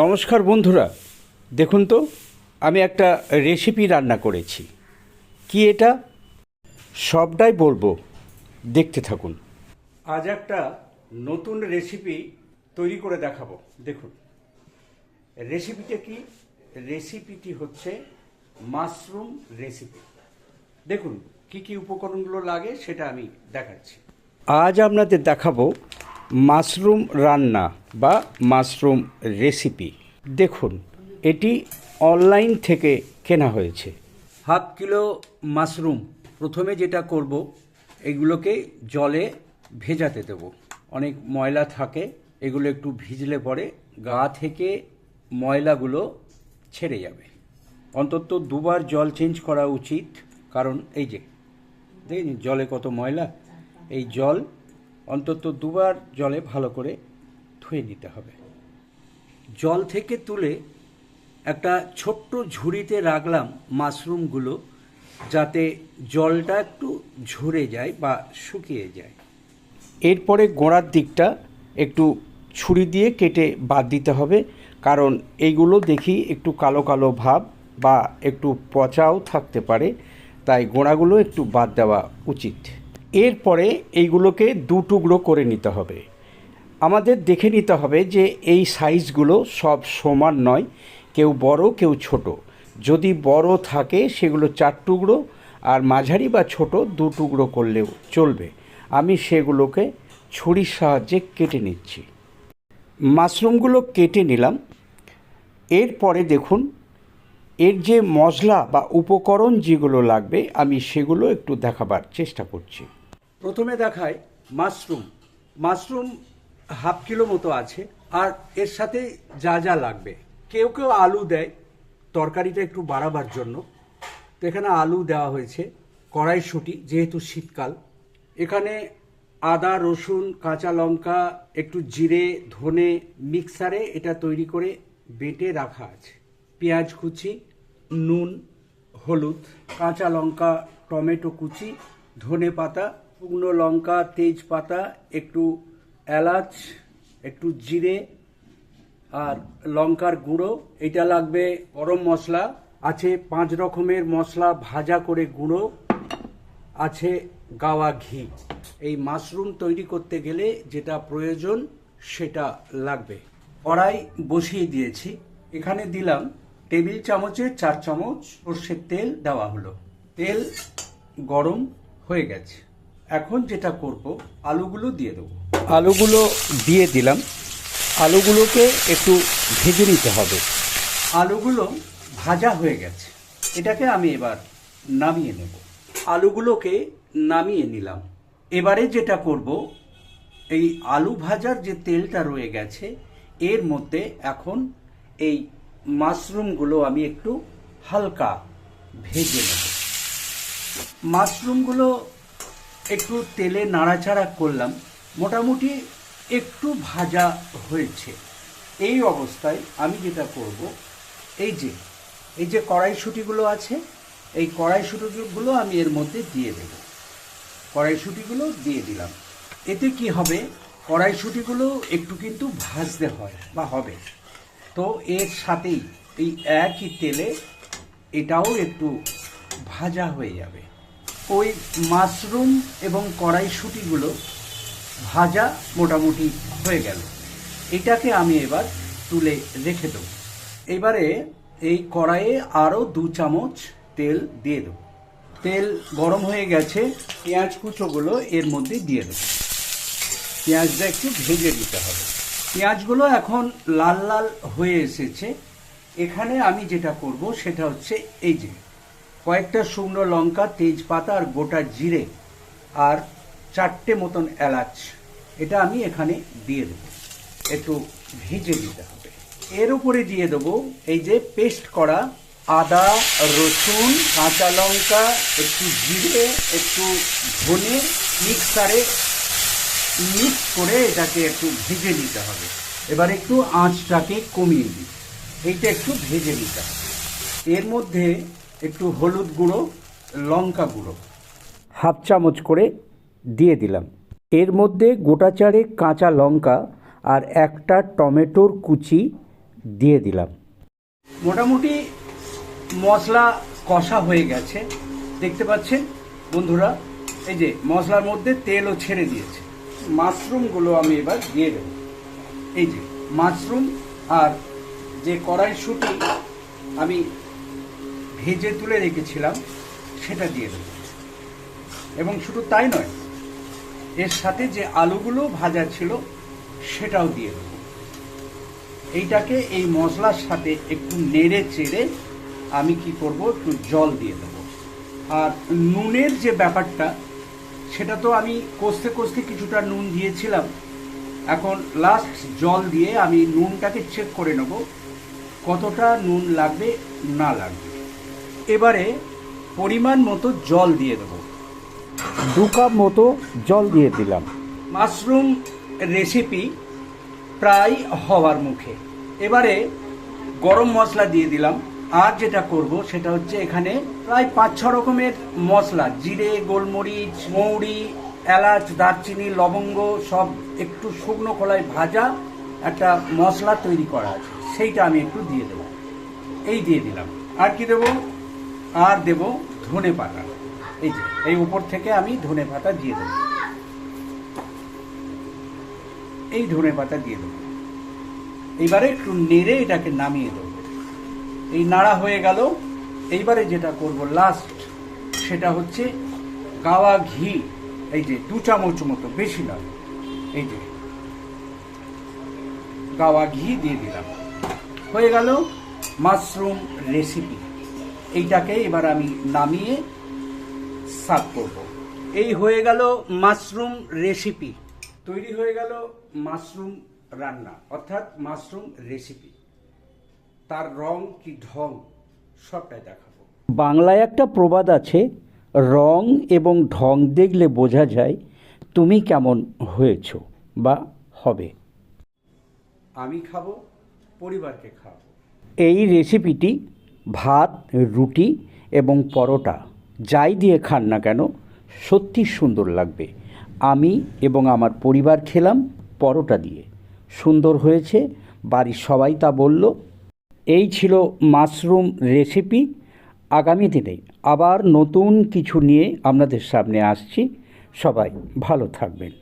নমস্কার বন্ধুরা। দেখুন তো, আমি একটা রেসিপি রান্না করেছি। কি এটা? সবটাই বলব। দেখতে থাকুন। আজ একটা নতুন রেসিপি তৈরি করে দেখাবো। দেখুন। রেসিপিটা কি? রেসিপিটি হচ্ছে মাশরুম রেসিপি দেখুন, কি কি উপকরণগুলো লাগে সেটা আমি দেখাচ্ছি। আজ আপনাদের দেখাবো মাশরুম রান্না বা মাশরুম রেসিপি। দেখুন, এটি অনলাইন থেকে কেনা হয়েছে। হাফ কিলো মাশরুম, প্রথমে যেটা করব, এগুলোকে জলে ভেজাতে দেবো। অনেক ময়লা থাকে, এগুলো একটু ভিজলে পরে গা থেকে ময়লাগুলো ছেড়ে যাবে। অন্তত দুবার জল চেঞ্জ করা উচিত, কারণ এই যে দেখেন জলে কত ময়লা, এই জল অন্তত দুবার জলে ভালো করে ধুয়ে নিতে হবে। জল থেকে তুলে একটা ছোট্ট ঝুড়িতে রাখলাম মাশরুমগুলো যাতে জলটা একটু ঝরে যায় বা শুকিয়ে যায়। এরপরে গোড়ার দিকটা একটু ছুরি দিয়ে কেটে বাদ দিতে হবে, কারণ এইগুলো দেখি একটু কালো কালো ভাব বা একটু পচাও থাকতে পারে, তাই গোড়াগুলো একটু বাদ দেওয়া উচিত। এরপরে এইগুলোকে দু টুকরো করে নিতে হবে। আমাদের দেখে নিতে হবে যে এই সাইজগুলো সব সমান নয়, কেউ বড়, কেউ ছোট। যদি বড় থাকে সেগুলো চার টুকরো আর মাঝারি বা ছোট দু টুকরো করলেও চলবে। আমি সেগুলোকে ছুরির সাহায্যে কেটে নিচ্ছি। মাশরুমগুলো কেটে নিলাম। এরপরে দেখুন, এর যে মশলা বা উপকরণ যেগুলো লাগবে আমি সেগুলো একটু দেখাবার চেষ্টা করছি। প্রথমে দেখায় মাশরুম। মাশরুম হাফ কিলো মতো আছে, আর এর সাথে যা যা লাগবে। কেউ কেউ আলু দেয়, তরকারিটা একটু বাড়াবার জন্য। তো এখানে আলু দেওয়া হয়েছে, কড়াইশুঁটি, যেহেতু শীতকাল। এখানে আদা, রসুন, কাঁচা লঙ্কা, একটু জিরে, ধনে মিক্সারে এটা তৈরি করে বেটে রাখা আছে। পেঁয়াজ কুচি, নুন, হলুদ, কাঁচা লঙ্কা, টমেটো কুচি, ধনে পাতা শুকনো লঙ্কা, তেজপাতা, একটু এলাচ, একটু জিরে আর লঙ্কার গুঁড়ো। এটা লাগবে গরম মশলা। আছে পাঁচ রকমের মশলা ভাজা করে গুঁড়ো। আছে গাওয়া ঘি। এই মাশরুম তৈরি করতে গেলে যেটা প্রয়োজন সেটা লাগবে। কড়াই বসিয়ে দিয়েছি। এখানে দিলাম টেবিল চামচে চার চামচ সর্ষের তেল দেওয়া হলো। তেল গরম হয়ে গেছে। এখন যেটা করব আলুগুলো দিয়ে দেবো। আলুগুলো দিয়ে দিলাম। আলুগুলোকে একটু ভেজে নিতে হবে। আলুগুলো ভাজা হয়ে গেছে। এটাকে আমি এবার নামিয়ে নেব। আলুগুলোকে নামিয়ে নিলাম। এবারে যেটা করব এই আলু ভাজার যে তেলটা রয়ে গেছে এর মধ্যে এখন এই মাশরুমগুলো আমি একটু হালকা ভেজে নেব। মাশরুমগুলো একটু তেলে নাড়াচাড়া করলাম, মোটামুটি একটু ভাজা হয়েছে। এই অবস্থায় আমি যেটা করব, এই যে এই যে কড়াইশুটিগুলো আছে, এই কড়াইশুটিগুলো আমি এর মধ্যে দিয়ে দেব। কড়াইশুটিগুলো দিয়ে দিলাম। এতে কি হবে, কড়াইশুটিগুলো একটু কিন্তু ভাজতে হয় বা হবে। তো এর সাথেই এই একই তেলে এটাও একটু ভাজা হয়ে যাবে। ওই মাশরুম এবং কড়াইশুটিগুলো ভাজা মোটামুটি হয়ে গেল। এটাকে আমি এবার তুলে রেখে দেবো। এবারে এই কড়াইয়ে আরও দু চামচ তেল দিয়ে দেবো। তেল গরম হয়ে গেছে, পেঁয়াজ কুচোগুলো এর মধ্যে দিয়ে দেবো। পেঁয়াজটা একটু ভেজে দিতে হবে। পেঁয়াজগুলো এখন লাল লাল হয়ে এসেছে। এখানে আমি যেটা করব সেটা হচ্ছে এই যে কয়েকটা শুকনো লঙ্কা, তেজপাতা আর গোটা জিরে আর চারটে মতন এলাচ। এটা আমি এখানে দিয়ে দেবো। একটু ভেজে দিতে হবে। এর উপরে দিয়ে দেবো এই যে পেস্ট করা আদা, রসুন, কাঁচা লঙ্কা, একটু জিরে, একটু ধনে, মিক্সারে মিক্স করে এটাকে একটু ভেজে নিতে হবে। এবার একটু আঁচটাকে কমিয়ে দিই। এইটা একটু ভেজে নিতে হবে। এর মধ্যে একটু হলুদ গুঁড়ো লঙ্কা গুঁড়ো। হাফ চামচ করে দিয়ে দিলাম। এর মধ্যে গোটা চারেক কাঁচা লঙ্কা আর একটা টমেটোর কুচি দিয়ে দিলাম। মোটামুটি মশলা কষা হয়ে গেছে। দেখতে পাচ্ছেন বন্ধুরা এই যে মশলার মধ্যে তেলও ছেড়ে দিয়েছে। মাশরুমগুলো আমি এবার দিয়ে দেব। এই যে মাশরুম আর যে কড়াইশুঁটি আমি ভেজে তুলে রেখেছিলাম, সেটা দিয়ে দেব। এবং শুধু তাই নয়, এর সাথে যে আলুগুলো ভাজা ছিল, সেটাও দিয়ে দেবো। এইটাকে এই মশলার সাথে একটু নেড়ে চেড়ে আমি কি করব, একটু জল দিয়ে দেবো। আর নুনের যে ব্যাপারটা, সেটা তো আমি কষতে কষতে কিছুটা নুন দিয়েছিলাম। এখন লাস্ট জল দিয়ে আমি নুনটাকে চেক করে নেব, কতটা নুন লাগবে, না লাগবে। এবারে পরিমাণ মতো জল দিয়ে দেবো। দু কাপ মতো জল দিয়ে দিলাম। মাশরুম রেসিপি প্রায় হওয়ার মুখে। এবারে গরম মশলা দিয়ে দিলাম। আর যেটা করব সেটা হচ্ছে এখানে প্রায় পাঁচ ছ রকমের মশলা। জিরে, গোলমরিচ, মৌরি, এলাচ, দারচিনি, লবঙ্গ, সব একটু শুকনো কলায় ভাজা একটা মশলা তৈরি করা আছে। সেইটা আমি একটু দিয়ে দেবো। এই দিয়ে দিলাম। আর কি দেবো? আর দেব ধনে পাতা। এই যে, এই উপর থেকে আমি ধনে পাতা দিয়ে দেবো। এই ধনে পাতা দিয়ে দেবো। এইবারে একটু নেড়ে এটাকে নামিয়ে দেবো। এই নাড়া হয়ে গেল। এইবারে যেটা করব লাস্ট সেটা হচ্ছে গাওয়া ঘি। এই যে, দু চামচ মতো, বেশি না। এই যে, গাওয়া ঘি দিয়ে দিলাম। হয়ে গেল মাশরুম রেসিপি এইটাকে এবার আমি নামিয়ে সার্ভ করব। এই হয়ে গেল মাশরুম রেসিপি। তৈরি হয়ে গেল মাশরুম রান্না, অর্থাৎ মাশরুম রেসিপি। তার রং কি ঢং, সবটাই দেখাবো। বাংলায় একটা প্রবাদ আছে, রং এবং ঢং দেখলে বোঝা যায় তুমি কেমন হয়েছ বা হবে। আমি খাব, পরিবারকে খাওয়াবো এই রেসিপিটি ভাত, রুটি এবং পরোটা, যাই দিয়ে খান না কেন সত্যি সুন্দর লাগবে। আমি এবং আমার পরিবার খেলাম পরোটা দিয়ে। সুন্দর হয়েছে, বাড়ির সবাই তা বলল। এই ছিল মাশরুম রেসিপি। আগামী দিনে আবার নতুন কিছু নিয়ে আপনাদের সামনে আসছি। সবাই ভালো থাকবেন।